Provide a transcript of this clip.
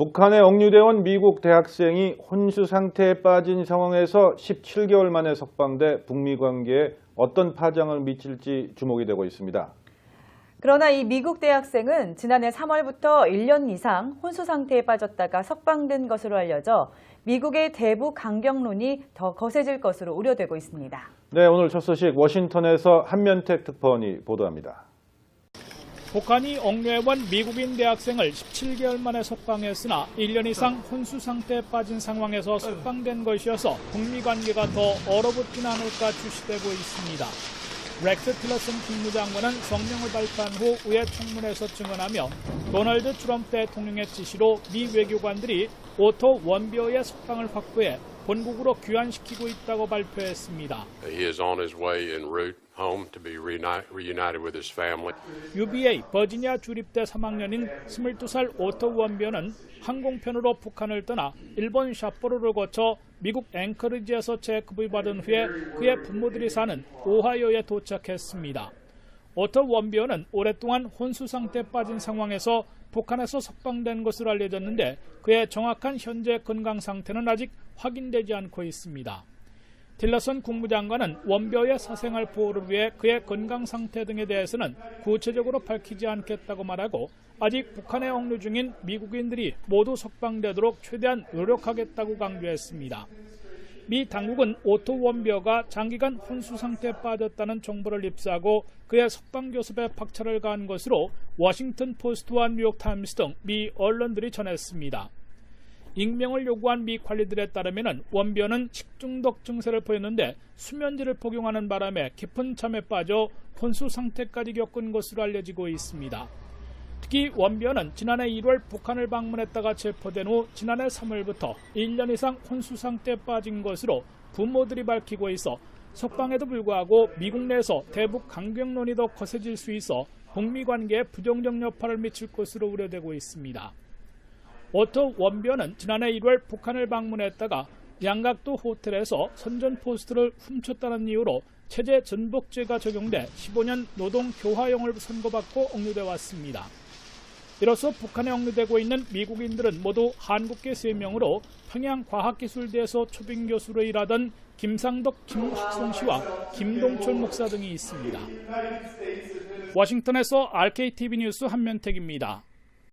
북한에 억류되온 미국 대학생이 혼수 상태에 빠진 상황에서 17개월 만에 석방돼 북미 관계에 어떤 파장을 미칠지 주목이 되고 있습니다. 그러나 이 미국 대학생은 지난해 3월부터 1년 이상 혼수 상태에 빠졌다가 석방된 것으로 알려져 미국의 대북 강경론이 더 거세질 것으로 우려되고 있습니다. 네, 오늘 첫 소식 워싱턴에서 한면택 특파원이 보도합니다. 북한이 억류해온 미국인 대학생을 17개월 만에 석방했으나 1년 이상 혼수 상태에 빠진 상황에서 석방된 것이어서 북미 관계가 더 얼어붙진 않을까 주시되고 있습니다. 렉스 틸러슨 국무장관은 성명을 발표한 후 의회 청문회에서 증언하며 도널드 트럼프 대통령의 지시로 미 외교관들이 오토 원비어의 석방을 확보해 본국으로 귀환시키고 있다고 발표했습니다. He is on his way en route home to be reuni- reunited with his family. UVA 버지니아 주립대 3학년인 22살 오토 원비어는 항공편으로 북한을 떠나 일본 삿포로를 거쳐 미국 앵커리지에서 체크부위 받은 후에 그의 부모들이 사는 오하이오에 도착했습니다. 오토 원비어는 오랫동안 혼수 상태에 빠진 상황에서 북한에서 석방된 것으로 알려졌는데 그의 정확한 현재 건강 상태는 아직 확인되지 않고 있습니다. 틸러슨 국무장관은 원벼의 사생활 보호를 위해 그의 건강 상태 등에 대해서는 구체적으로 밝히지 않겠다고 말하고 아직 북한에 억류 중인 미국인들이 모두 석방되도록 최대한 노력하겠다고 강조했습니다. 미 당국은 오토 원벼가 장기간 혼수 상태에 빠졌다는 정보를 입수하고 그의 석방 교섭에 박차를 가한 것으로 워싱턴 포스트와 뉴욕 타임스 등 미 언론들이 전했습니다. 익명을 요구한 미 관리들에 따르면 원변은 식중독 증세를 보였는데 수면제를 복용하는 바람에 깊은 잠에 빠져 혼수 상태까지 겪은 것으로 알려지고 있습니다. 특히 원변은 지난해 1월 북한을 방문했다가 체포된 후 지난해 3월부터 1년 이상 혼수 상태에 빠진 것으로 부모들이 밝히고 있어 석방에도 불구하고 미국 내에서 대북 강경론이 더 거세질 수 있어 북미 관계에 부정적 여파를 미칠 것으로 우려되고 있습니다. 오토 원변은 지난해 1월 북한을 방문했다가 양각도 호텔에서 선전 포스트를 훔쳤다는 이유로 체제 전복죄가 적용돼 15년 노동 교화형을 선고받고 억류돼 왔습니다. 이로써 북한에 억류되고 있는 미국인들은 모두 한국계 3명으로 평양과학기술대에서 초빙 교수로 일하던 김상덕 김학성 씨와 김동철 목사 등이 있습니다. 워싱턴에서 RKTV 뉴스 한면택입니다.